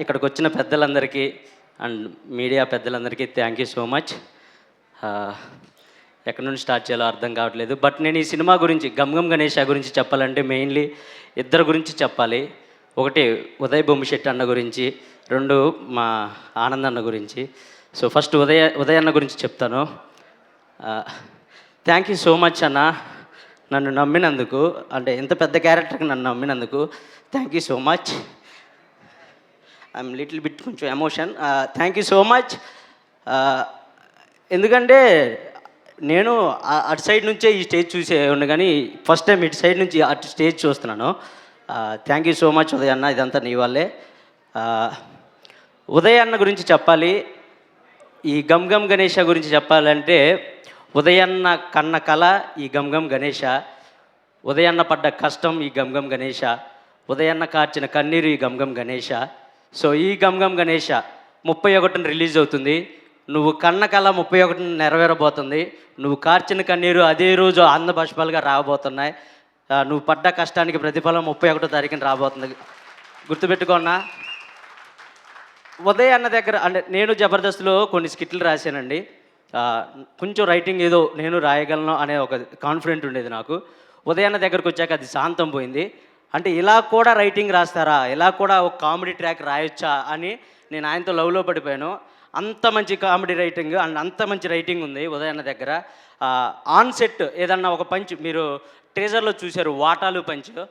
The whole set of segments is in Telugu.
ఇక్కడికి వచ్చిన పెద్దలందరికీ అండ్ మీడియా పెద్దలందరికీ థ్యాంక్ యూ సో మచ్ ఎక్కడి నుండి స్టార్ట్ చేయాలో అర్థం కావట్లేదు. బట్ నేను ఈ సినిమా గురించి గమ్గమ్ గణేష గురించి చెప్పాలంటే మెయిన్లీ ఇద్దరు గురించి చెప్పాలి. ఒకటి ఉదయ్ బొమ్మిశెట్టి అన్న గురించి రెండు మా ఆనంద్ అన్న గురించి. సో ఫస్ట్ ఉదయ ఉదయ్ అన్న గురించి చెప్తాను. థ్యాంక్ యూ సో మచ్ అన్న నన్ను నమ్మినందుకు అంటే ఇంత పెద్ద క్యారెక్టర్కి నన్ను నమ్మినందుకు thank you so much I'm little bit కొంచెం emotion thank you so much ఎందుకంటే నేను అటు సైడ్ నుంచే ఈ స్టేజ్ చూసే ఉండే కానీ ఫస్ట్ టైం ఇటు సైడ్ నుంచి అటు స్టేజ్ చూస్తున్నాను. Thank you so much Uday అన్న ఇదంతా నీ వల్లే. Uh, ఉదయ్ అన్న గురించి చెప్పాలి. ఈ గమ్ గమ్ గణేష గురించి చెప్పాలంటే ఉదయన్న కన్న కళ ఈ గమ్ గమ్ గణేష. ఉదయన్న పడ్డ కష్టం ఈ గమ్ గమ్ గణేష. ఉదయన్న కార్చిన కన్నీరు ఈ గమ్ గమ్ గణేష. సో ఈ గమ్ గమ్ గణేష ముప్పై ఒకటిన రిలీజ్ అవుతుంది. నువ్వు కన్న కళ ముప్పై ఒకటిన నెరవేరబోతుంది. నువ్వు కార్చిన కన్నీరు అదే రోజు ఆంధ్ర బాష్పాలుగా రాబోతున్నాయి. నువ్వు పడ్డ కష్టానికి ప్రతిఫలం ముప్పై ఒకటో తారీఖున రాబోతుంది. గుర్తుపెట్టుకోనా ఉదయ్ అన్న దగ్గర అంటే నేను జబర్దస్త్లో కొన్ని స్కిట్లు రాశానండి. కొంచెం రైటింగ్ ఏదో నేను రాయగలను అనే ఒక కాన్ఫిడెంట్ ఉండేది నాకు. ఉదయాన్న దగ్గరకు వచ్చాక అది శాంతం పోయింది. అంటే ఇలా కూడా రైటింగ్ రాస్తారా? ఇలా కూడా ఒక కామెడీ ట్రాక్ రాయొచ్చా? అని నేను ఆయనతో లవ్లో పడిపోయాను. అంత మంచి కామెడీ రైటింగ్ అండ్ అంత మంచి రైటింగ్ ఉంది ఉదయాన్న దగ్గర. ఆన్ సెట్ ఏదన్నా ఒక పంచ్ మీరు ట్రేజర్లో చూశారు వాటాలు పంచ్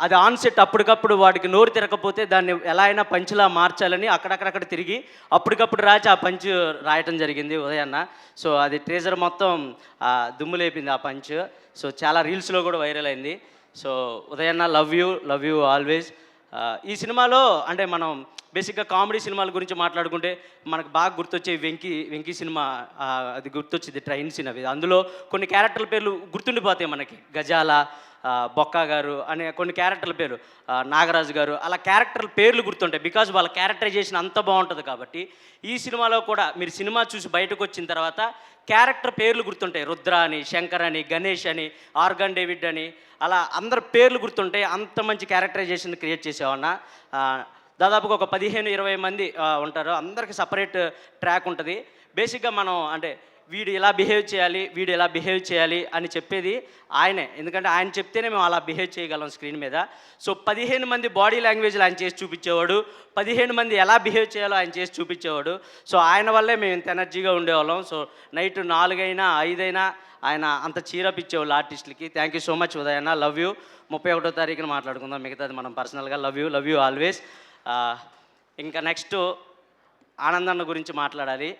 అది ఆన్ సెట్ అప్పటికప్పుడు వాడికి నోరు తిరగకపోతే దాన్ని ఎలా అయినా పంచ్లా మార్చాలని అక్కడక్కడక్కడ తిరిగి అప్పటికప్పుడు రాచి ఆ పంచ్ రాయటం జరిగింది ఉదయాన్న. సో అది ట్రేజర్ మొత్తం దుమ్ములేపింది ఆ పంచ్ సో చాలా రీల్స్లో కూడా వైరల్ అయింది. So ఉదయన్న love you love you always ఈ సినిమాలో అంటే మనం బేసిక్గా కామెడీ సినిమాల గురించి మాట్లాడుకుంటే మనకు బాగా గుర్తొచ్చే వెంకీ వెంకీ సినిమా అది గుర్తొచ్చింది ట్రైన్ సినిమా. అందులో కొన్ని క్యారెక్టర్ల పేర్లు గుర్తుండిపోతాయి మనకి. గజాల బొక్క గారు అనే కొన్ని క్యారెక్టర్ల పేరు నాగరాజు గారు అలా క్యారెక్టర్ల పేర్లు గుర్తుంటాయి. బికాజ్ వాళ్ళ క్యారెక్టరైజేషన్ అంత బాగుంటుంది కాబట్టి ఈ సినిమాలో కూడా మీరు సినిమా చూసి బయటకు వచ్చిన తర్వాత క్యారెక్టర్ పేర్లు గుర్తుంటాయి. రుద్ర అని శంకర్ అని గణేష్ అని ఆర్గన్ డేవిడ్ అని అలా అందరి పేర్లు గుర్తుంటాయి. అంత మంచి క్యారెక్టరైజేషన్ క్రియేట్ చేసేవన్న దాదాపుగా ఒక పదిహేను ఇరవై మంది ఉంటారు. అందరికి సపరేట్ ట్రాక్ ఉంటుంది. బేసిక్గా మనం అంటే వీడు ఇలా బిహేవ్ చేయాలి వీడు ఇలా బిహేవ్ చేయాలి అని చెప్పేది ఆయనే. ఎందుకంటే ఆయన చెప్తేనే మేము అలా బిహేవ్ చేయగలం స్క్రీన్ మీద. సో పదిహేను మంది బాడీ లాంగ్వేజ్లు ఆయన చేసి చూపించేవాడు పదిహేను మంది ఎలా బిహేవ్ చేయాలో ఆయన చేసి చూపించేవాడు. సో ఆయన వల్లే మేము ఇంత ఎనర్జీగా ఉండేవాళ్ళం. సో నైట్ నాలుగైనా ఐదైనా ఆయన అంత చీరప్ ఇచ్చేవాళ్ళు ఆర్టిస్టులకి. థ్యాంక్ యూ సో మచ్ ఉదయన్న. లవ్ యూ ముప్పై ఒకటో తారీఖున మాట్లాడుకుందాం. మిగతాది మనం పర్సనల్గా love you love you always ఇంకా నెక్స్ట్ ఆనందన్న గురించి మాట్లాడాలి.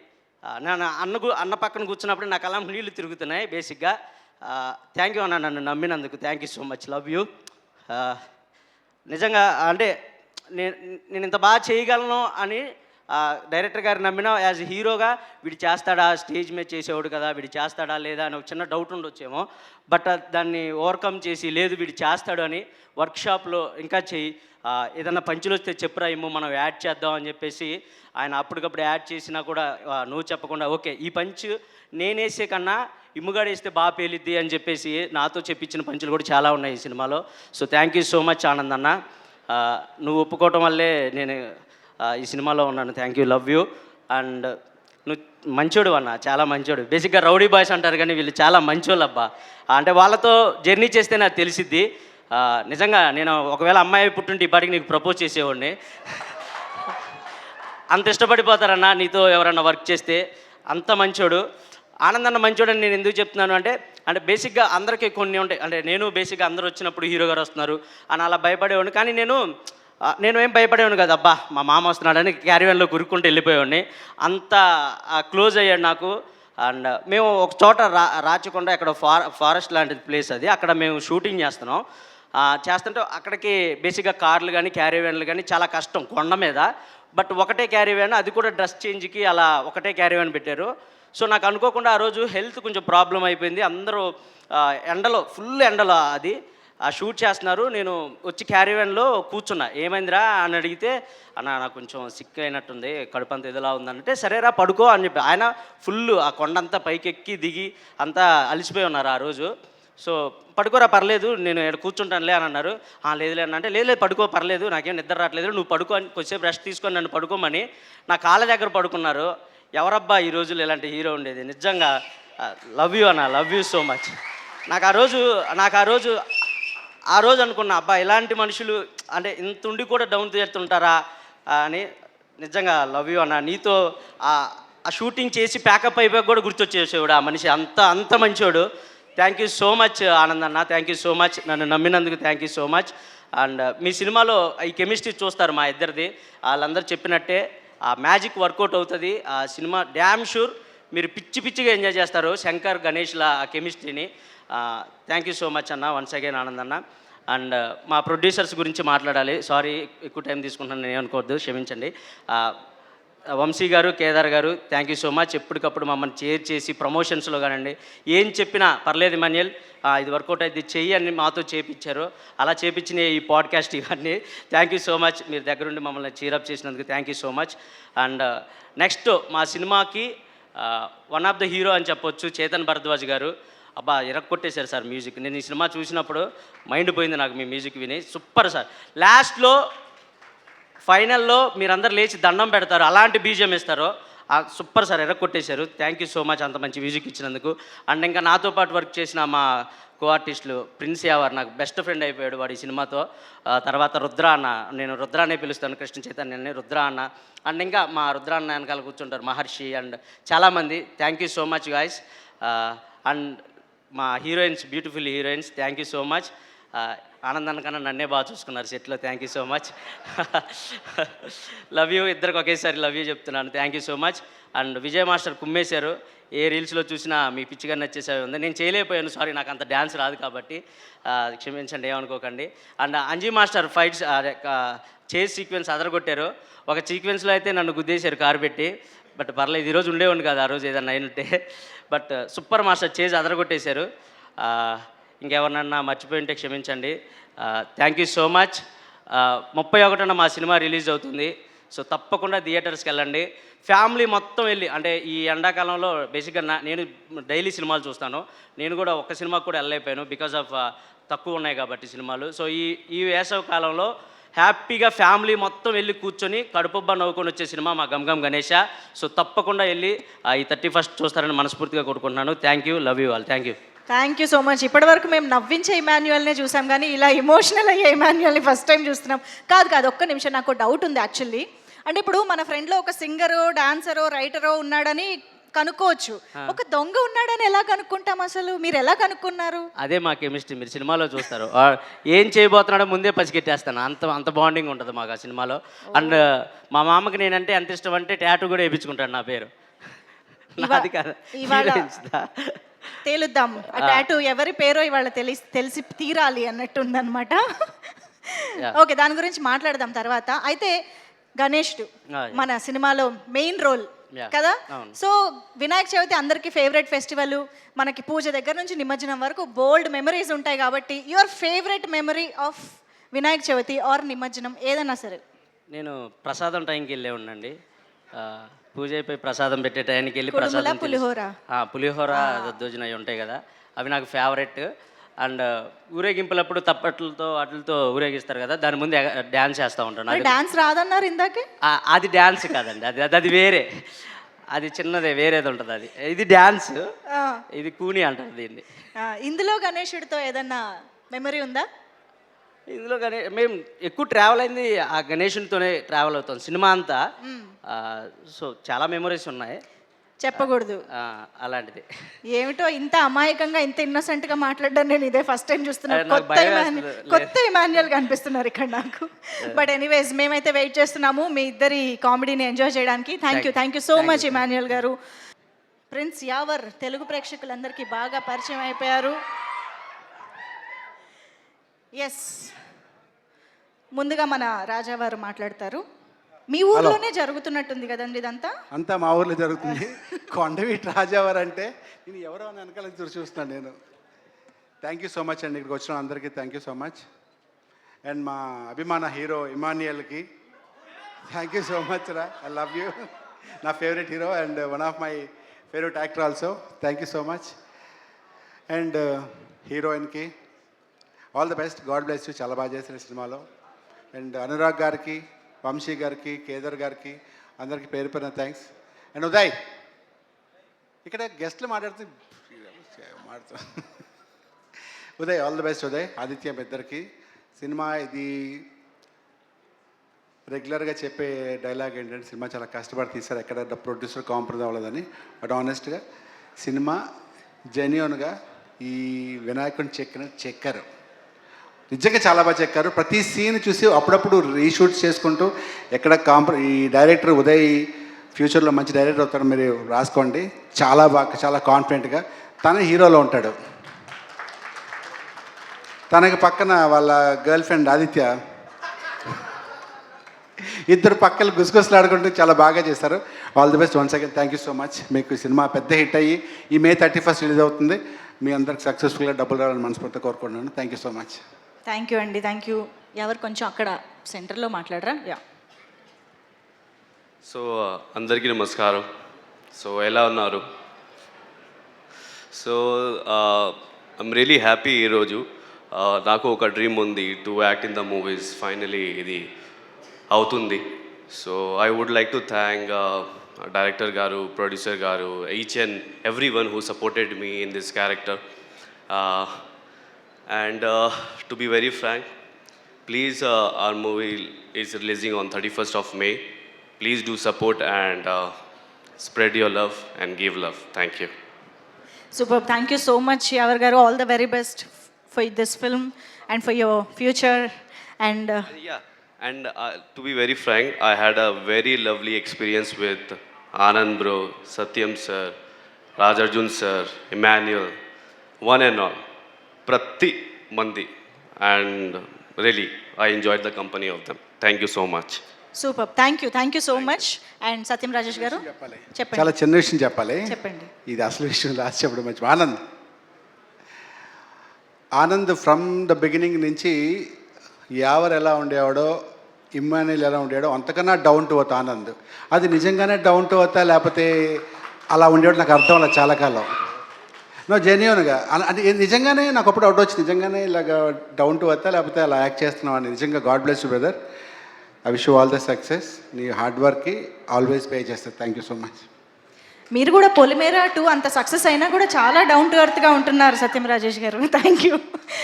నేను అన్న అన్న పక్కన కూర్చున్నప్పుడు నాకు అలా నీళ్ళు తిరుగుతున్నాయి బేసిక్గా థ్యాంక్ యూ అన్న నన్ను నమ్మినందుకు thank you so much love you నిజంగా అంటే నేను నేను ఇంత బాగా చేయగలను అని డైరెక్టర్ గారు నమ్మిన యాజ్ హీరోగా వీడు చేస్తాడా స్టేజ్ మీద చేసేవాడు కదా వీడు చేస్తాడా లేదా అని ఒక చిన్న డౌట్ ఉండొచ్చేమో. బట్ దాన్ని ఓవర్కమ్ చేసి లేదు వీడు చేస్తాడు అని వర్క్షాప్లో ఇంకా చెయ్యి. ఏదన్నా పంచులు వస్తే చెప్పురా ఏమో మనం యాడ్ చేద్దాం అని చెప్పేసి ఆయన అప్పటికప్పుడు యాడ్ చేసినా కూడా నువ్వు చెప్పకుండా ఓకే ఈ పంచ్ నేనేసే కన్నా ఇమ్ముగాడేస్తే బాగా పేలిద్ది అని చెప్పేసి నాతో చెప్పించిన పంచులు కూడా చాలా ఉన్నాయి ఈ సినిమాలో. So thank you so much Anand అన్న నువ్వు ఒప్పుకోవటం వల్లే నేను ఈ సినిమాలో ఉన్నాను. Thank you love you and నువ్వు మంచోడు అన్న చాలా మంచోడు. బేసిక్గా రౌడీ బాయ్స్ అంటారు కానీ వీళ్ళు చాలా మంచోళ్ళు అబ్బా అంటే వాళ్ళతో జర్నీ చేస్తే నాకు తెలిసిద్ది. నిజంగా నేను ఒకవేళ అమ్మాయి పుట్టుంటే ఇప్పటికి నీకు ప్రపోజ్ చేసేవాడిని. అంత ఇష్టపడిపోతారన్న నీతో ఎవరన్నా వర్క్ చేస్తే. అంత మంచోడు. ఆనందన్న మంచోడు అని నేను ఎందుకు చెప్తున్నాను అంటే అంటే బేసిక్గా అందరికీ కొన్ని ఉంటాయి. అంటే నేను బేసిక్గా అందరూ వచ్చినప్పుడు హీరో గారు వస్తున్నారు. అని అలా భయపడేవాడిని. కానీ నేను నేను ఏం భయపడేవాను కదా. అబ్బా మా మామ వస్తున్నాడని క్యారీవన్లో గురుక్కుంటూ వెళ్ళిపోయేవాడిని. అంత క్లోజ్ అయ్యాడు నాకు. అండ్ మేము ఒక చోట రా రాచకొండ ఇక్కడ ఫారె ఫారెస్ట్ లాంటి ప్లేస్ అది. అక్కడ మేము షూటింగ్ చేస్తున్నాం. చేస్తుంటే అక్కడికి బేసిక్గా కార్లు కానీ క్యారీవ్యాన్లు కానీ చాలా కష్టం కొండ మీద. బట్ ఒకటే క్యారీవ్యాన్ అది కూడా డ్రెస్ చేంజ్కి అలా ఒకటే క్యారీవ్యాన్ పెట్టారు. సో నాకు అనుకోకుండా ఆ రోజు హెల్త్ కొంచెం ప్రాబ్లం అయిపోయింది. అందరూ ఎండలో ఫుల్ ఎండలో అది. ఆ షూట్ చేస్తున్నారు. నేను వచ్చి క్యారీవెన్లో కూర్చున్నా. ఏమైందిరా అని అడిగితే అన్న నాకు కొంచెం సిక్ అయినట్టుంది కడుపు అంత ఇదిలా ఉందంటే సరేరా పడుకో అని చెప్పి. ఆయన ఫుల్ ఆ కొండంతా పైకెక్కి దిగి అంతా అలిసిపోయి ఉన్నారు ఆ రోజు. సో పడుకోరా పర్లేదు నేను ఇక్కడ కూర్చుంటానులే అని అన్నారు. లేదులే అంటే లేదు లేదు పడుకో పర్లేదు నాకేం నిద్ర రావట్లేదు నువ్వు పడుకో అని కొద్దిసేపు రెస్ట్ తీసుకొని నన్ను పడుకోమని నా కాళ్ళ దగ్గర పడుకున్నారు. ఎవరబ్బా ఈ రోజులు ఇలాంటి హీరో ఉండేది? నిజంగా లవ్ యూ అన్న లవ్ యూ సో మచ్. నాకు ఆ రోజు నాకు ఆ రోజు ఆ రోజు అనుకున్నా అబ్బా ఇలాంటి మనుషులు అంటే ఇంత ఉండి కూడా డౌన్ చేస్తుంటారా అని నిజంగా లవ్ యూ అన్న. నీతో ఆ షూటింగ్ చేసి ప్యాకప్ అయిపోయాక కూడా గుర్తొచ్చేసేవాడు ఆ మనిషి. అంత అంత మంచివాడు thank you so much Anand అన్న. Thank you so much. నన్ను నమ్మినందుకు thank you so much. And మీ సినిమాలో ఈ కెమిస్ట్రీ చూస్తారు మా ఇద్దరిది. వాళ్ళందరూ చెప్పినట్టే ఆ మ్యాజిక్ వర్కౌట్ అవుతుంది. ఆ సినిమా డ్యామ్ షూర్. మీరు పిచ్చి పిచ్చిగా ఎంజాయ్ చేస్తారు. శంకర్ గణేష్ల ఆ కెమిస్ట్రీని. థ్యాంక్ యూ సో మచ్ అన్న వన్స్ అగైన్ ఆనంద్ అన్న. అండ్ మా ప్రొడ్యూసర్స్ గురించి మాట్లాడాలి. సారీ ఎక్కువ టైం తీసుకుంటున్నాను నేను అనుకోవద్దు క్షమించండి. వంశీ గారు కేదార్ గారు థ్యాంక్ యూ సో మచ్ ఎప్పటికప్పుడు మమ్మల్ని చేర్ చేసి ప్రమోషన్స్లో కానివ్వండి ఏం చెప్పినా పర్లేదు మన్యల్ ఇది వర్కౌట్ అయితే చెయ్యి అని మాతో చేపించారు. అలా చేపించిన ఈ పాడ్కాస్ట్ ఇవన్నీ. థ్యాంక్ యూ సో మచ్ మీరు దగ్గరుండి మమ్మల్ని చీరప్ చేసినందుకు thank you so much and next మా సినిమాకి వన్ ఆఫ్ ద హీరో అని చెప్పొచ్చు చేతన్ భరద్వాజ్ గారు. అబ్బా ఇరక్కొట్టేశారు సార్ మ్యూజిక్. నేను ఈ సినిమా చూసినప్పుడు మైండ్ పోయింది నాకు మీ మ్యూజిక్ విని. Super sir. లాస్ట్లో ఫైనల్లో మీరందరూ లేచి దండం పెడతారు. అలాంటి బీజియం ఇస్తారు సూపర్ సార్ ఎర్రకొట్టేశారు. థ్యాంక్ యూ సో మచ్ అంత మంచి మ్యూజిక్ ఇచ్చినందుకు. అండ్ ఇంకా నాతో పాటు వర్క్ చేసిన మా కో ఆర్టిస్టులు ప్రిన్స్ యావర్ నాకు బెస్ట్ ఫ్రెండ్ అయిపోయాడు వాడు ఈ సినిమాతో. తర్వాత రుద్ర అన్న నేను రుద్ర అనే పిలుస్తాను కృష్ణ చైతన్యని రుద్ర అన్న. అండ్ ఇంకా మా రుద్ర అన్న వెనకాల కూర్చుంటారు మహర్షి అండ్ చాలామంది thank you so much guys and మా heroines beautiful heroines thank you so much ఆనందాన్ని కన్నా నన్నే బాగా చూసుకున్నారు సెట్లో. Thank you so much love you ఇద్దరికి ఒకేసారి లవ్ యూ చెప్తున్నాను. Thank you so much and Vijay master కుమ్మేశారు. ఏ రీల్స్లో చూసినా మీ పిచ్చిగా నచ్చేసేవి ఉంది. నేను చేయలేకపోయాను. సారీ నాకు అంత డ్యాన్స్ రాదు కాబట్టి క్షమించండి ఏమనుకోకండి. And Anji master fights chase sequence అదరగొట్టారు. ఒక సీక్వెన్స్లో అయితే నన్ను గుద్దేశారు కారు పెట్టి. బట్ పర్లేదు ఈరోజు ఉండేవాడిని కాదు ఆ రోజు ఏదన్నా అయినట్టే. బట్ సూపర్ మాస్టర్ చేజ్ అదరగొట్టేశారు. ఇంకెవరినన్నా మర్చిపోయి ఉంటే క్షమించండి థ్యాంక్ యూ సో మచ్ ముప్పై ఒకటిన మా సినిమా రిలీజ్ అవుతుంది. సో తప్పకుండా థియేటర్స్కి వెళ్ళండి. ఫ్యామిలీ మొత్తం వెళ్ళి అంటే ఈ ఎండాకాలంలో బేసిక్గా నా నేను డైలీ సినిమాలు చూస్తాను. నేను కూడా ఒక్క సినిమాకి కూడా వెళ్ళలేకపోయాను బికాజ్ ఆఫ్ తక్కువ ఉన్నాయి కాబట్టి సినిమాలు. సో ఈ ఈ వేసవ కాలంలో హ్యాపీగా ఫ్యామిలీ మొత్తం వెళ్ళి కూర్చొని కడుపుబ్బ నవ్వుకొని వచ్చే సినిమా మా గమ్ గణేష. సో తప్పకుండా వెళ్ళి ఈ థర్టీ ఫస్ట్ చూస్తారని మనస్ఫూర్తిగా కోరుకుంటున్నాను. Thank you love you all thank you thank you so much ఇప్పటివరకు మేము నవ్వించే ఇమాన్యువల్నే చూసాం కానీ ఇలా ఇమోషనల్ అయ్యే ఇమాన్యువల్ని ఫస్ట్ టైం చూస్తున్నాం. కాదు కాదు ఒక్క నిమిషం. నాకు డౌట్ ఉంది యాక్చువల్లీ అంటే ఇప్పుడు మన ఫ్రెండ్లో ఒక సింగరో డాన్సరో రైటరో ఉన్నాడని కనుక్కోవచ్చు. ఒక దొంగ ఉన్నాడని ఎలా కనుక్కుంటాం అసలు? మీరు ఎలా కనుక్కున్నారు? అదే మా కెమిస్ట్రీ మీరు సినిమాలో చూస్తారు. ఏం చేయబోతున్నాడో ముందే పసిగెట్టేస్తాను. అంత అంత బాండింగ్ ఉంటుంది మాకు ఆ సినిమాలో. అండ్ మా మామకి నేనంటే ఎంత ఇష్టం అంటే ట్యాటూ కూడా వేయించుకుంటాడు నా పేరు. నాది కాదు. తేలుద్దాం ఆ టాటూ ఎవరి పేరో ఇవాళ తెలిసి తెలిసి తీరాలి అన్నట్టు ఉందన్నమాట Yeah. ఓకే దాని గురించి మాట్లాడదాం తర్వాత అయితే గణేష్డు. మన సినిమాలో మెయిన్ రోల్. కదా. సో వినాయక చవితి అందరికీ ఫేవరెట్ ఫెస్టివల్ మనకి పూజ దగ్గర నుంచి నిమజ్జనం వరకు బోల్డ్ మెమరీస్ ఉంటాయి కాబట్టి your favourite memory of Vinayaka Chavithi or నిమజ్జనం ఏదన్నా సరే నేను ప్రసాదం టైంకి వెళ్ళే ఉండండి పూజ అయిపోయి ప్రసాదం పెట్టే టైంకి వెళ్ళి ప్రసాదం పులిహోర. పులిహోర దద్దోజన అవి ఉంటాయి కదా. అవి నాకు ఫేవరెట్ అండ్ ఊరేగింపులప్పుడు తప్పట్లతో వాటితో ఊరేగిస్తారు కదా. దాని ముందు డ్యాన్స్ చేస్తూ ఉంటాను. డాన్స్ రాదన్నారు ఇందాకే? అది డ్యాన్స్ కాదండి. అది అది- వేరే. అది చిన్నదే వేరేది ఉంటుంది అది. ఇది డ్యాన్స్ ఇది కూని అంటారు దీన్ని. ఇందులో గణేశుడితో ఏదన్నా మెమరీ ఉందా? ఇందులో గణే మేము ఎక్కువ ట్రావెల్ అయింది ఆ గణేషునితోనే ట్రావెల్ అవుతాం సినిమా అంతా. సో చాలా మెమరీస్ ఉన్నాయి. చెప్పకూడదు. అలాంటిది. ఏమిటో ఇంత అమాయకంగా ఇంత innocent గా మాట్లాడడం నేను ఇదే ఫస్ట్ టైం చూస్తున్నాను కొత్త. కొత్త ఇమాన్యుయల్ కనిపిస్తున్నారు ఇక్కడ నాకు. బట్ ఎనీవేస్ మేమైతే వెయిట్ చేస్తున్నాము. మీ ఇద్దరి కామెడీని ఎంజాయ్ చేయడానికి. Thank you thank you so much Emmanuel గారు. ప్రిన్స్ యావర్ తెలుగు ప్రేక్షకులందరికీ బాగా పరిచయం అయిపోయారు. ఎస్ ముందుగా మన రాజావారు మాట్లాడతారు. మీ ఊర్లోనే జరుగుతున్నట్టుంది కదండి ఇదంతా? అంతా మా ఊర్లో జరుగుతుంది. కొండవీటి రాజావారు అంటే నేను ఎవరో అని వెనకాల చూసి చూస్తున్నాను నేను. థ్యాంక్ యూ సో మచ్ అండి. ఇక్కడికి వచ్చిన అందరికీ thank you so much and మా అభిమాన హీరో ఇమానియల్కి థ్యాంక్ యూ సో మచ్ రా. ఐ లవ్ యూ నా favourite hero and one of my favourite actor also thank you so much and హీరోయిన్కి all the best God bless you చాలా బాగా చేశారు సినిమాలో. అండ్ అనురాగ్ గారికి వంశీ గారికి కేదర్ గారికి అందరికీ పేరు పైన థ్యాంక్స్ అండ్ ఉదయ్ ఇక్కడ గెస్ట్లు మాట్లాడుతూ మాట్లాడుతూ Uday all the best Uday Aditya ఇద్దరికి సినిమా ఇది రెగ్యులర్గా చెప్పే డైలాగ్ ఏంటంటే సినిమా చాలా కష్టపడి తీశారు. ఎక్కడ ప్రొడ్యూసర్ కాంప్రమైజ్ అవ్వలేదని. బట్ ఆనెస్ట్గా సినిమా జెన్యున్గా ఈ వినాయకుని చెక్కిన చెక్కారు. నిజంగా చాలా బాగా చెక్కారు ప్రతి సీన్ చూసి అప్పుడప్పుడు రీషూట్ చేసుకుంటూ ఎక్కడ కాంప్ర ఈ డైరెక్టర్ ఉదయ్ ఫ్యూచర్లో మంచి డైరెక్టర్ అవుతాడు మీరు రాసుకోండి. చాలా బాగా చాలా కాన్ఫిడెంట్గా. తన హీరోలో ఉంటాడు. తనకి పక్కన వాళ్ళ గర్ల్ ఫ్రెండ్ ఆదిత్య. ఇద్దరు పక్కలు గుసగుసలాడుకుంటూ చాలా బాగా చేశారు all the best once again. Thank you so much. మీకు సినిమా పెద్ద హిట్ అయ్యి ఈ మే థర్టీ ఫస్ట్ రిలీజ్ అవుతుంది. మీ అందరికి సక్సెస్ఫుల్గా డబ్బులు రావాలని మనస్ఫూర్తిగా కోరుకుంటున్నాను. Thank you so much. Thank you అండి థ్యాంక్ యూ ఎవరు కొంచెం అక్కడ సెంటర్లో మాట్లాడరా? యా సో uh, అందరికీ నమస్కారం. సో ఎలా ఉన్నారు? సో ఐమ్ రియలీ హ్యాపీ ఈరోజు నాకు ఒక డ్రీమ్ ఉంది to act in the movies finally ఇది అవుతుంది. So I would like to thank director గారు ప్రొడ్యూసర్ గారు each and every one who supported me in this character And uh, to be very frank, please, uh, our movie is releasing on 31st of May. Please do support and uh, spread your love and give love. Thank you. Super. Thank you so much, Yavar All the very best for this film and for your future. And uh, yeah, and uh, to be very frank, I had a very lovely experience with Anand bro, Satyam sir, Rajarjun sir, Emmanuel, one and all. Prati mandi and really i enjoyed the company of them thank you so much. Super. Thank you thank you so much and Satyam Rajesh గారు చెప్పాలి. చెప్పండి. చాలా చిన్న విషయం చెప్పాలి. చెప్పండి. ఇది అసలు విషయం లాస్ట్ చెప్పడం మంచి Anand. Anand from the beginning నుంచి యావర్ ఎలా ఉండేవాడో ఇమ్మానుయల్ ఎలా ఉండేవాడో అంతకన్నా డౌన్ టు అర్త్ ఆనంద్. అది నిజంగానే డౌన్ టు అర్త్ లేకపోతే అలా ఉండేవాడు నాకు అర్థం అలా చాలా కాలం. నో జెన్యున్గా అంటే నిజంగానే నాకు అప్పుడు అవుట్ వచ్చింది. నిజంగానే ఇలాగ డౌన్ టు వస్తా లేకపోతే అలా యాక్ట్ చేస్తున్నావు అని నిజంగా God bless you brother I wish all the success నీ హార్డ్ వర్క్కి ఆల్వేస్ పే చేస్తారు థ్యాంక్ యూ సో మచ్ మీరు కూడా పొలిమేర టూ అంత సక్సెస్ అయినా కూడా చాలా డౌన్ టు అర్త్గా ఉంటున్నారు సత్యం రాజేష్ గారు. Thank you